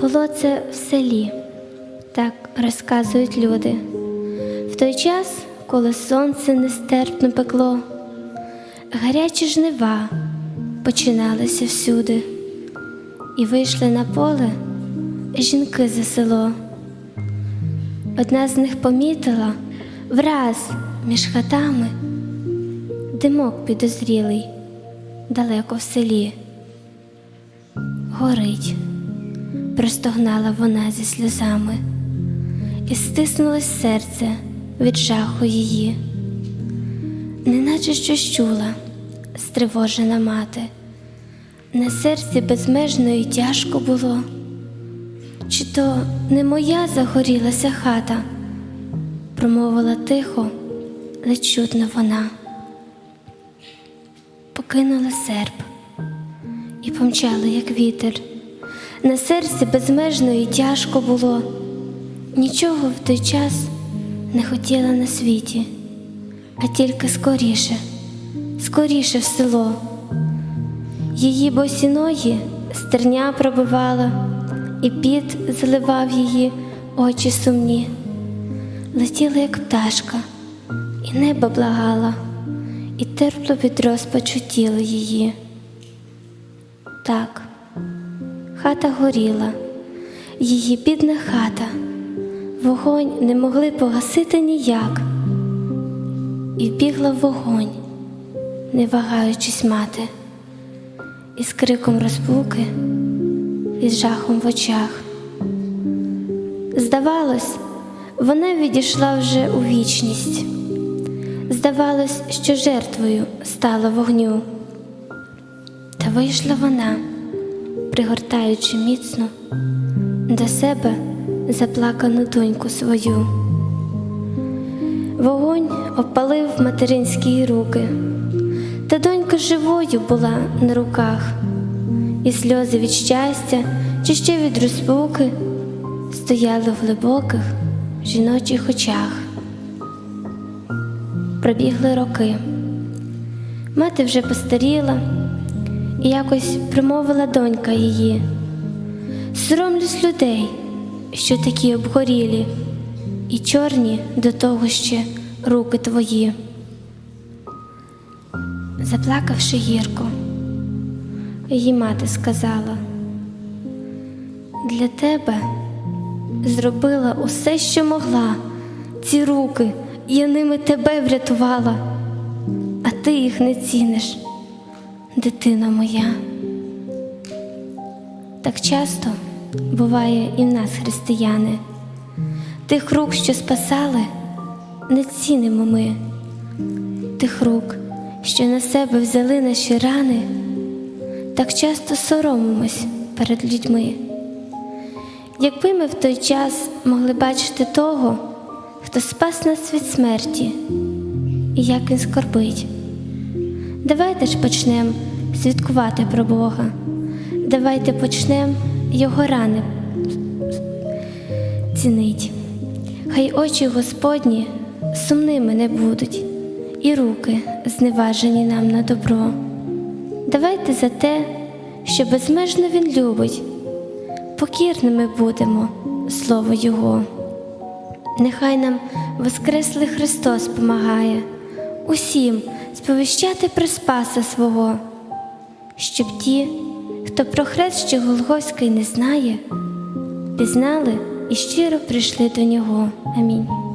Було це в селі, так розказують люди. В той час, коли сонце нестерпно пекло, гарячі жнива починалися всюди, і вийшли на поле жінки за село. Одна з них помітила враз між хатами димок підозрілий далеко в селі. Горить, простогнала вона зі сльозами, і стиснулось серце від жаху її, неначе щось чула стривожена мати, на серці безмежно і тяжко було. Чи то не моя загорілася хата, промовила тихо, ледь чутно вона. Покинула серп і помчала, як вітер. На серці безмежно і тяжко було. Нічого в той час не хотіла на світі, а тільки скоріше, скоріше в село. Її босі ноги стерня пробивала, і піт заливав її очі сумні. Летіла, як пташка, і небо благала, і терпло від розпачу тіло її. Так, хата горіла, її бідна хата, вогонь не могли погасити ніяк, і вбігла в вогонь, не вагаючись мати, і з криком розпуки, і з жахом в очах. Здавалось, вона відійшла вже у вічність. Здавалось, що жертвою стала вогню. Та вийшла вона, пригортаючи міцно до себе заплакану доньку свою. Вогонь опалив материнські руки, та донька живою була на руках, і сльози від щастя чи ще від розпуки стояли в глибоких жіночих очах. Пробігли роки. Мати вже постаріла, і якось примовила донька її. Соромлюсь людей, що такі обгорілі, і чорні до того ще руки твої. Заплакавши гірко, її мати сказала, для тебе зробила усе, що могла, ці руки, я ними тебе врятувала, а ти їх не ціниш, дитина моя. Так часто буває і в нас, християни, тих рук, що спасали, не цінимо ми, тих рук, що на себе взяли наші рани, так часто соромимось перед людьми. Якби ми в той час могли бачити того, хто спас нас від смерті, і як він скорбить, давайте ж почнемо свідкувати про Бога, давайте почнемо Його рани цінить. Хай очі Господні сумними не будуть, і руки зневажені нам на добро. Давайте за те, що безмежно Він любить покірними будемо слово Його. Нехай нам Воскреслий Христос помагає усім сповіщати про Спаса свого, щоб ті, хто про хрест ще Голгофський не знає, пізнали і щиро прийшли до Нього. Амінь.